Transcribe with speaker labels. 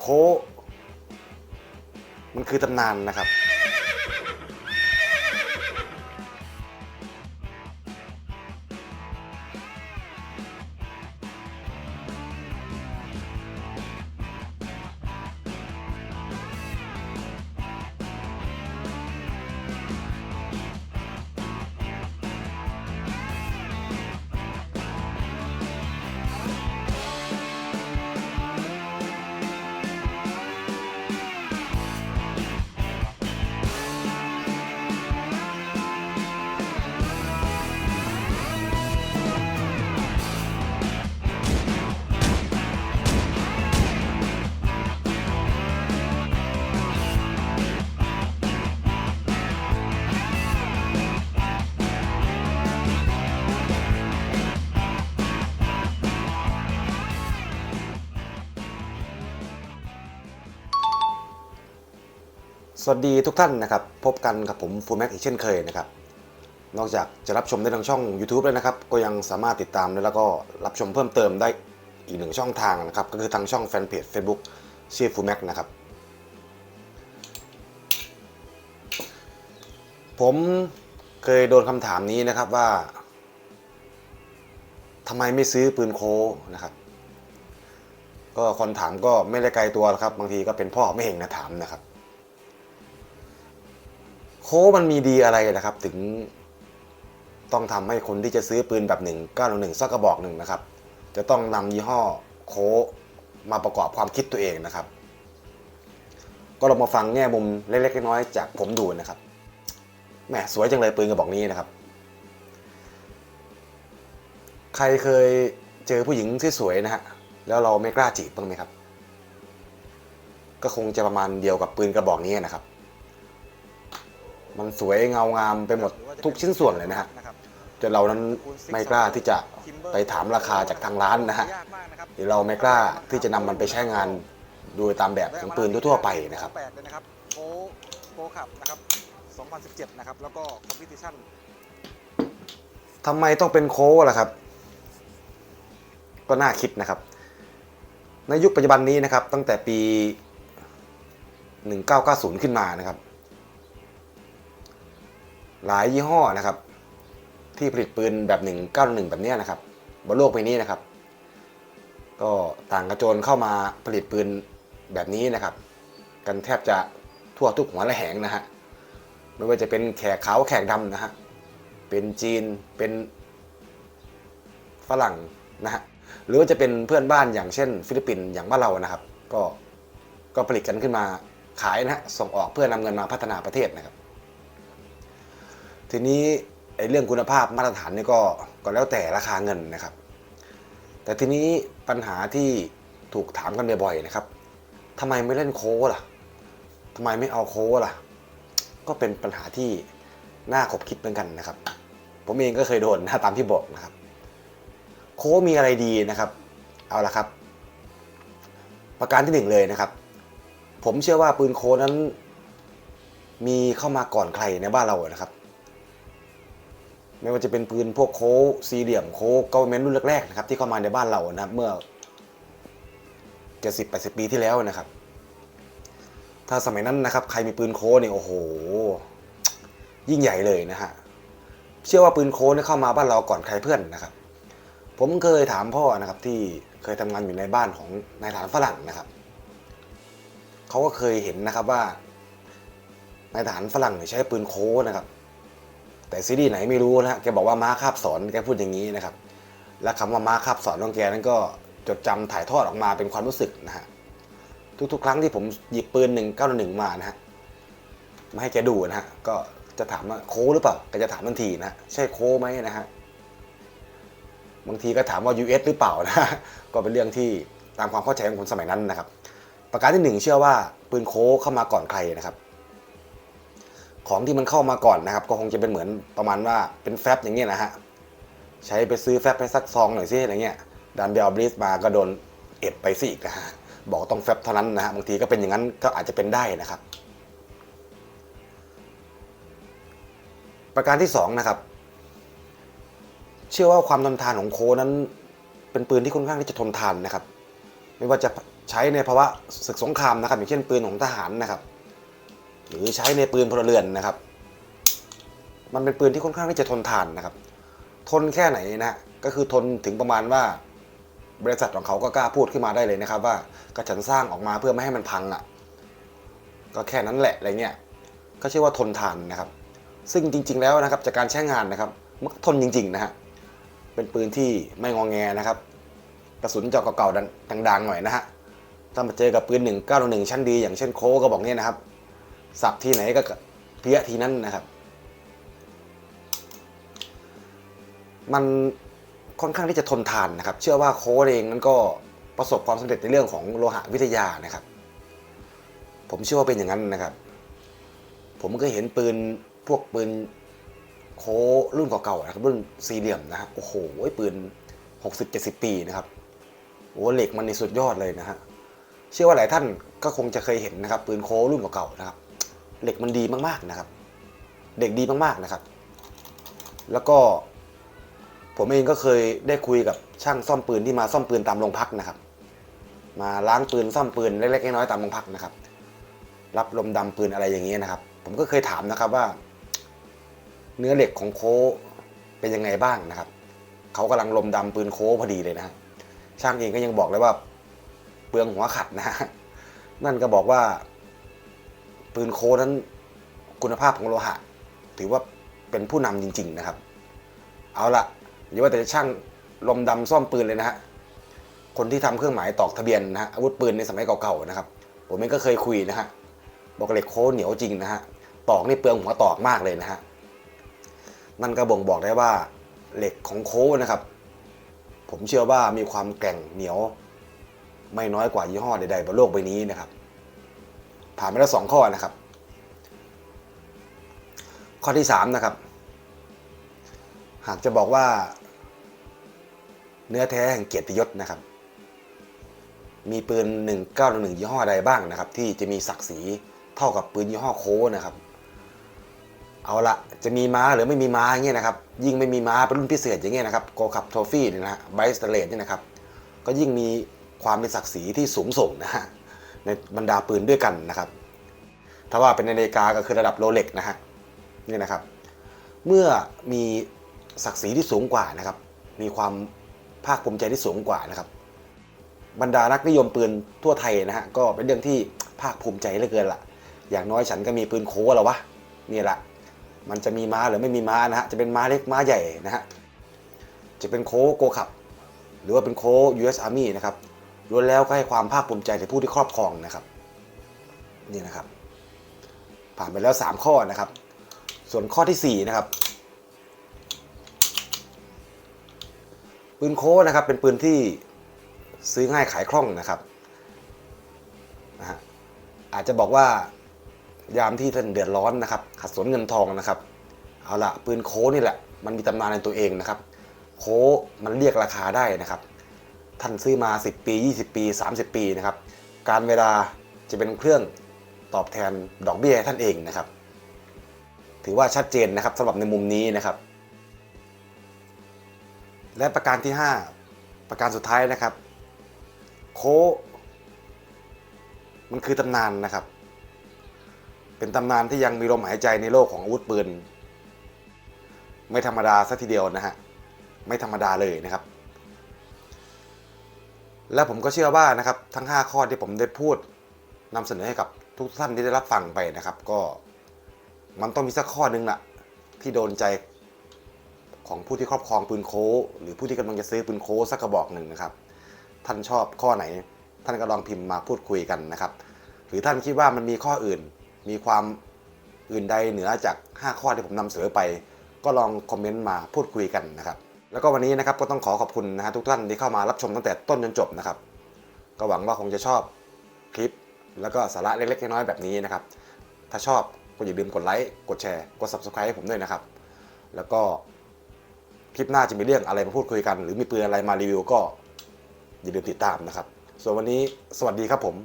Speaker 1: โคมันคือตำนานนะครับ สวัสดีทุกท่านนะครับ พบกันกับผมฟูแม็กอีกเช่นเคยนะครับ นอกจากจะรับชมได้ทางช่อง YouTube แล้วนะครับ ก็ยังสามารถติดตามแล้วก็รับชมเพิ่มเติมได้อีกหนึ่งช่องทางนะครับ ก็คือทางช่องแฟนเพจ Facebook ชื่อฟูแม็กนะครับ ผมเคยโดนคำถามนี้นะครับว่าทำไมไม่ซื้อปืนโคนะครับ ก็คนถามก็ไม่ได้ไกลตัวครับ บางทีก็เป็นพ่อไม่เห็นนะถามนะครับ โค้มันมีดีอะไรนะครับ ถึงต้องทำให้คนที่จะซื้อปืนแบบหนึ่งก้าหนึ่งสักกระบอกหนึ่งนะครับ จะต้องนำยี่ห้อโค้มาประกอบความคิดตัวเองนะครับ ก็ลองมาฟังแง่มุมเล็กๆน้อยๆจากผมดูนะครับแหมสวยจังเลยปืนกระบอกนี้นะครับ ใครเคยเจอผู้หญิงที่สวยนะฮะแล้วเราไม่กล้าจีบบ้างไหมครับ ก็คงจะประมาณเดียวกับปืนกระบอกนี้นะครับ มันสวยเงางามไปหมดทุกชิ้นส่วนเลยนะฮะจนเรานั้นไม่กล้าที่จะไปถามราคาจากทางร้านนะฮะหรือเราไม่กล้าที่จะนำมันไปใช้งานโดยตามแบบของปืนทั่วๆไปนะครับ
Speaker 2: แปดเลยนะครับโปรโปรขับนะครับ 2017 นะครับ แล้วก็คอมพิ t ชัน
Speaker 1: ทำไมต้องเป็นโค้ล่ะครับ ก็น่าคิดนะครับ ในยุคปัจจุบันนี้นะครับ ตั้งแต่ปี 1990 ขึ้นมานะครับ หลายยี่ห้อนะครับ ที่ผลิตปืนแบบ 191 แบบนี้นะครับบนโลกใบนี้นะครับ ก็ต่างกระโจนเข้ามาผลิตปืนแบบนี้นะครับ กันแทบจะทั่วทุกหัวและแหงนะฮะไม่ว่าจะเป็นแขกขาวแขกดำนะฮะเป็นจีนเป็นฝรั่งนะฮะหรือว่าจะเป็นเพื่อนบ้านอย่างเช่น ฟิลิปปินส์อย่างบ้านเรานะครับ ก็ก็ผลิตกันขึ้นมาขายนะฮะส่งออกเพื่อนำเงินมาพัฒนาประเทศนะครับ ทีนี้ไอ้เรื่องคุณภาพมาตรฐานนี่ก็ก็แล้วแต่ราคาเงินนะครับ แต่ทีนี้ปัญหาที่ถูกถามกันบ่อยๆนะครับทำไมไม่เล่นโค้ล่ะทำไมไม่เอาโค้ล่ะ ก็เป็นปัญหาที่น่าขบคิดเหมือนกันนะครับ ผมเองก็เคยโดนนะตามที่บอกนะครับ โค้มีอะไรดีนะครับ เอาละครับ ประการที่หนึ่งเลยนะครับ ผมเชื่อว่าปืนโค้นั้น มีเข้ามาก่อนใครในบ้านเรานะครับ ไม่ว่าจะเป็นปืนพวกโค้สี่เหลี่ยมโค้เกาเมนรุ่นแรกๆนะครับที่เข้ามาในบ้านเรานะครับเมื่อเจ็ดสิบแปดสิบปีที่แล้วนะครับ ถ้าสมัยนั้นนะครับ ใครมีปืนโค้เนี่ยโอ้โห ยิ่งใหญ่เลยนะฮะเชื่อว่าปืนโค้เนี่ยเข้ามาบ้านเราก่อนใครเพื่อนนะครับ ผมเคยถามพ่อนะครับที่เคยทำงานอยู่ในบ้านของนายทหารฝรั่งนะครับเขาก็เคยเห็นนะครับว่านายทหารฝรั่งใช้ปืนโค้นะครับ แต่ซีรีส์ไหนไม่รู้นะฮะแกบอกว่าม้าคาบสอนแกพูดอย่างนี้นะครับ และคำว่าม้าคาบสอนของแกนั้นก็จดจำถ่ายทอดออกมาเป็นความรู้สึกนะฮะทุกๆ ครั้งที่ผมหยิบปืน191มานะฮะมาให้แกดูนะฮะก็จะถามว่าโค้หรือเปล่าก็จะถามทันทีนะฮะใช่โค้ไหมนะฮะบางทีก็ถามว่า US หรือเปล่านะฮะก็เป็นเรื่องที่ตามความเข้าใจของคนสมัยนั้นนะครับ ประการที่หนึ่งเชื่อว่าปืนโค้เข้ามาก่อนใครนะครับ ของที่มันเข้ามาก่อนนะครับ ก็คงจะเป็นเหมือนประมาณว่าเป็นแฟบอย่างเงี้ยนะฮะใช้ไปซื้อแฟบไปสักซองหน่อยซิอะไรเงี้ยดันเบลบริสมาก็โดนเอ็ดไปสิอีกนะฮะบอกต้องแฟบเท่านั้นนะฮะบางทีก็เป็นอย่างนั้นก็อาจจะเป็นได้นะครับ ประการที่สองนะครับเชื่อว่าความทนทานของโคนั้นเป็นปืนที่ค่อนข้างที่จะทนทานนะครับ ไม่ว่าจะใช้ในภาวะศึกสงครามนะครับ อย่างเช่นปืนของทหารนะครับ หรือใช้ในปืนพลเรือนนะครับ มันเป็นปืนที่ค่อนข้างที่จะทนทานนะครับ ทนแค่ไหนนะฮะก็คือทนถึงประมาณว่า บริษัทของเขาก็กล้าพูดขึ้นมาได้เลยนะครับ ว่าก็ฉันสร้างออกมาเพื่อไม่ให้มันพังอะ ก็แค่นั้นแหละอะไรเงี้ยก็เชื่อว่าทนทานนะครับ ซึ่งจริง ๆ แล้วนะครับจากการใช้งานนะครับมันก็ทนจริง ๆ นะฮะเป็นปืนที่ไม่งองแงนะครับ กระสุนเจาะเก่าๆดังๆหน่อยนะฮะถ้ามาเจอกับปืน191ชั้นดี อย่างเช่นโคก็บอกเนี่ยนะครับ สับที่ไหนก็เพี้ยทีนั้นนะครับ มันค่อนข้างที่จะทนทานนะครับ เชื่อว่าโค้ดเองนั้นก็ประสบความสำเร็จในเรื่องของโลหะวิทยานะครับ ผมเชื่อว่าเป็นอย่างนั้นนะครับ ผมก็เห็นปืนพวกปืนโค้รุ่นเก่าๆนะครับรุ่นสี่เหลี่ยมนะฮะโอ้โหปืน 60-70 ปีนะครับโอ้เหล็กมันในสุดยอดเลยนะฮะเชื่อว่าหลายท่านก็คงจะเคยเห็นนะครับ ปืนโค้รุ่นเก่าๆนะครับ เหล็กมันดีมากๆนะครับ เด็กดีมากๆนะครับ แล้วก็ผมเองก็เคยได้คุยกับช่างซ่อมปืนที่มาซ่อมปืนตามโรงพักนะครับ มาล้างปืนซ่อมปืนเล็กๆน้อยๆตามโรงพักนะครับ รับลมดำปืนอะไรอย่างเงี้ยนะครับ ผมก็เคยถามนะครับว่า เนื้อเหล็กของโคเป็นยังไงบ้างนะครับเขากำลังลมดำปืนโคพอดีเลยนะ ช่างเองก็ยังบอกเลยว่าเปลืองหัวขัดนะ นั่นก็บอกว่า ปืนโค้นั้นคุณภาพของโลหะ ถือว่าเป็นผู้นำจริง ๆนะครับ เอาละอย่าว่าแต่ช่างลมดำซ่อมปืนเลยนะฮะคนที่ทำเครื่องหมายตอกทะเบียนนะฮะอาวุธปืนในสมัยเก่าๆนะครับ ผมเองก็เคยคุยนะฮะบอกเหล็กโค้เหนียวจริงนะฮะตอกนี่เปลืองหัวตอกมากเลยนะฮะนั่นก็บ่งบอกได้ว่าเหล็กของโค้นะครับ ผมเชื่อว่ามีความแกร่งเหนียว ไม่น้อยกว่ายี่ห้อใดๆบนโลกใบนี้นะครับ ผ่านไปแล้วสองข้อนะครับ ข้อที่สามนะครับ หากจะบอกว่า เนื้อแท้แห่งเกียรติยศนะครับ มีปืน 1911ยี่ห้อใดบ้างนะครับ ที่จะมีศักดิ์ศรีเท่ากับปืนยี่ห้อโค้นะครับ เอาละจะมีม้าหรือไม่มีม้าอย่างเงี้ยนะครับ ยิ่งไม่มีม้าเป็นรุ่นพิเศษอย่างเงี้ยนะครับโกขับโทฟี่เนี่ยนะฮะไบสเตเลตเนี่ยนะครับ ก็ยิ่งมีความเป็นศักดิ์ศรีที่สูงส่งนะฮะ ในบรรดาปืนด้วยกันนะครับ ถ้าว่าเป็นนาฬิกาก็คือระดับโรเล็กนะฮะนี่นะครับ เมื่อมีศักดิ์ศรีที่สูงกว่านะครับ มีความภาคภูมิใจที่สูงกว่านะครับ บรรดานักนิยมปืนทั่วไทยนะฮะก็เป็นเรื่องที่ภาคภูมิใจเหลือเกินละอย่างน้อยฉันก็มีปืนโค้แล้ววะนี่แหละมันจะมีม้าหรือไม่มีม้านะฮะจะเป็นม้าเล็กม้าใหญ่นะฮะจะเป็นโค้โกขับ หรือว่าเป็นโค้ US Army นะครับ ล้วนแล้วก็ให้ความภาคภูมิใจในผู้ที่ครอบครองนะครับ นี่นะครับ ผ่านไปแล้ว 3 ข้อนะครับ ส่วนข้อทีสี่ 4 นะครับ ปืนโค้นะครับ เป็นปืนที่ซื้อง่ายขายคล่องนะครับนะฮะอาจจะบอกว่ายามที่ท่านเดือดร้อนนะครับ ขัดสนเงินทองนะครับ เอาละปืนโค้นี่แหละ มันมีตำนานในตัวเองนะครับ โค้มันเรียกราคาได้นะครับ ท่านซื้อมา 10 ปี 20 ปี 30 ปีนะครับ การเวลาจะเป็นเครื่องตอบแทนดอกเบี้ยให้ท่านเองนะครับ ถือว่าชัดเจนนะครับสำหรับในมุมนี้นะครับ และประการที่ 5 ประการสุดท้ายนะครับ โคมันคือตำนานนะครับ เป็นตำนานที่ยังมีลมหายใจในโลกของอาวุธปืน ไม่ธรรมดาซะทีเดียวนะฮะ ไม่ธรรมดาเลยนะครับ และผมก็เชื่อว่านะครับทั้ง 5 ข้อที่ผมได้พูดนำเสนอให้กับทุกท่านที่ได้รับฟังไปนะครับ ก็มันต้องมีสักข้อหนึงละที่โดนใจของผู้ที่ครอบครองปืนโค้หรือผู้ที่กำลังจะซื้อปืนโค้สักกระบอกหนึ่งนะครับ ท่านชอบข้อไหน ท่านก็ลองพิมพ์มาพูดคุยกันนะครับ หรือท่านคิดว่ามันมีข้ออื่น มีความอื่นใดเหนือจาก 5 ข้อที่ผมนำเสนอไป ก็ลองคอมเมนต์มาพูดคุยกันนะครับ แล้วก็วันนี้นะครับก็ต้องขอขอบคุณนะฮะทุกท่านที่เข้ามารับชมตั้งแต่ต้นจนจบนะครับ ก็หวังว่าคงจะชอบคลิป แล้วก็สาระเล็กๆน้อยๆแบบนี้นะครับ ถ้าชอบก็อย่าลืมกดไลค์กดแชร์กด subscribe ให้ผมด้วยนะครับ แล้วก็คลิปหน้าจะมีเรื่องอะไรมาพูดคุยกัน หรือมีปืนอะไรมารีวิวก็อย่าลืมติดตามนะครับ ส่วนวันนี้สวัสดีครับผม